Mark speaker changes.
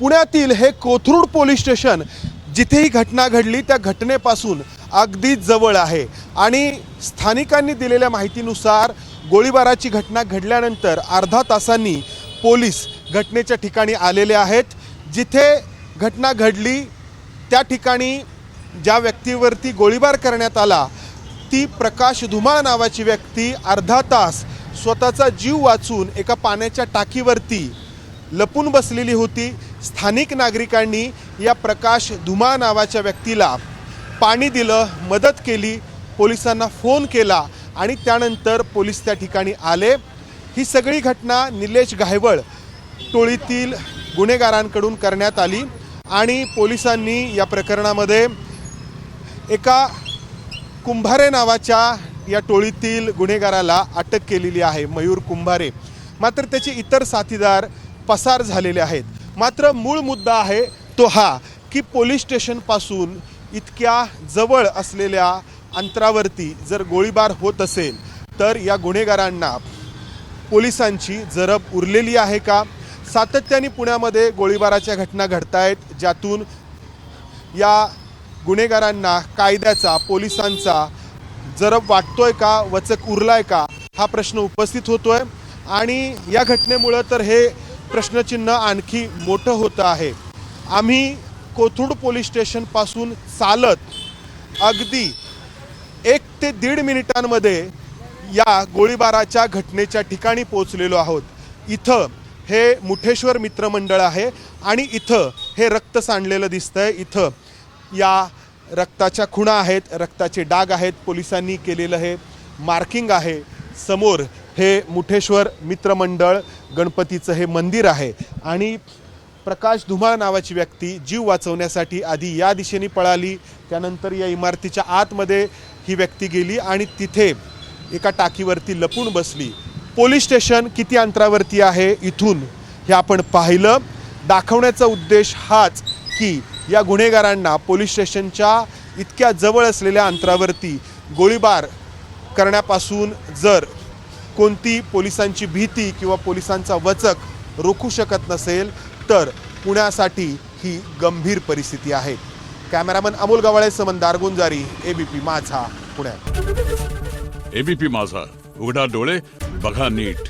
Speaker 1: पुण्यातील हे Kothrud police station जिथे ही घटना घडली त्या घटनेपासून अगदी जवळ आहे. आणि स्थानिकांनी दिलेल्या माहितीनुसार गोळीबाराची घटना घडल्यानंतर अर्धा तासांनी पोलीस घटनेच्या ठिकाणी आलेले आहेत. जिथे घटना घडली त्या ठिकाणी ज्या व्यक्तीवरती गोळीबार करण्यात आला ती प्रकाश धुमाळ नावाची व्यक्ती अर्धा तास स्वतःचा जीव वाचून एका पाण्याच्या टाकीवरती लपून बसलेली होती. स्थानिक नागरिकांनी या प्रकाश धुमा नावाच्या व्यक्तीला पाणी दिलं मदत केली पोलिसांना फोन केला आणि त्यानंतर पोलीस त्या ठिकाणी आले. ही सगळी घटना निलेश घायवळ टोळीतील गुन्हेगारांकडून करण्यात आली आणि पोलिसांनी या प्रकरणामध्ये एका कुंभारे नावाच्या या टोळीतील गुन्हेगाराला अटक केलेली आहे मयूर कुंभारे. मात्र त्याचे इतर साथीदार पसार झालेले आहेत. मात्र मूळ मुद्दा आहे तो हा की पोलीस स्टेशनपासून इतक्या जवळ असलेल्या अंतरावरती जर गोळीबार होत असेल तर या गुन्हेगारांना पोलिसांची जरब उरलेली आहे का? सातत्याने पुण्यामध्ये गोळीबाराच्या घटना घडत आहेत ज्यातून या गुन्हेगारांना कायद्याचा पोलिसांचा जरब वाटतोय का वचक उरलाय का हा प्रश्न उपस्थित होतोय. आणि या घटनेमुळं तर हे प्रश्नचिन्ह आणखी मोठं होतं आहे. आम्ही कोथरूड पोलीस स्टेशनपासून चालत अगदी एक ते दीड मिनिटांमध्ये या गोळीबाराच्या घटनेच्या ठिकाणी पोहोचलेलो आहोत. इथं हे मुठेश्वर मित्रमंडळ आहे आणि इथं हे रक्त सांडलेलं दिसतंय. इथं या रक्ताच्या खुणा आहेत रक्ताचे डाग आहेत. पोलिसांनी केलेलं हे मार्किंग आहे. समोर हे मुठेश्वर मित्रमंडळ गणपतीचं हे मंदिर आहे. आणि प्रकाश धुमाळ नावाची व्यक्ती जीव वाचवण्यासाठी आधी या दिशेने पळाली त्यानंतर या इमारतीच्या आतमध्ये ही व्यक्ती गेली आणि तिथे एका टाकीवरती लपून बसली. पोलीस स्टेशन किती अंतरावरती आहे इथून हे आपण पाहिलं. दाखवण्याचा उद्देश हाच की या गुन्हेगारांना पोलीस स्टेशनच्या इतक्या जवळ असलेल्या अंतरावरती गोळीबार करण्यापासून जर कोणती पोलिसांची भीती किंवा पोलिसांचा वचक रोखू शकत नसेल तर पुण्यासाठी ही गंभीर परिस्थिती आहे. कॅमेरामन अमोल गवाळे समंदार गुंजारी एबीपी माझा पुण्यात
Speaker 2: एबीपी माझा. उघडा डोळे बघा नीट.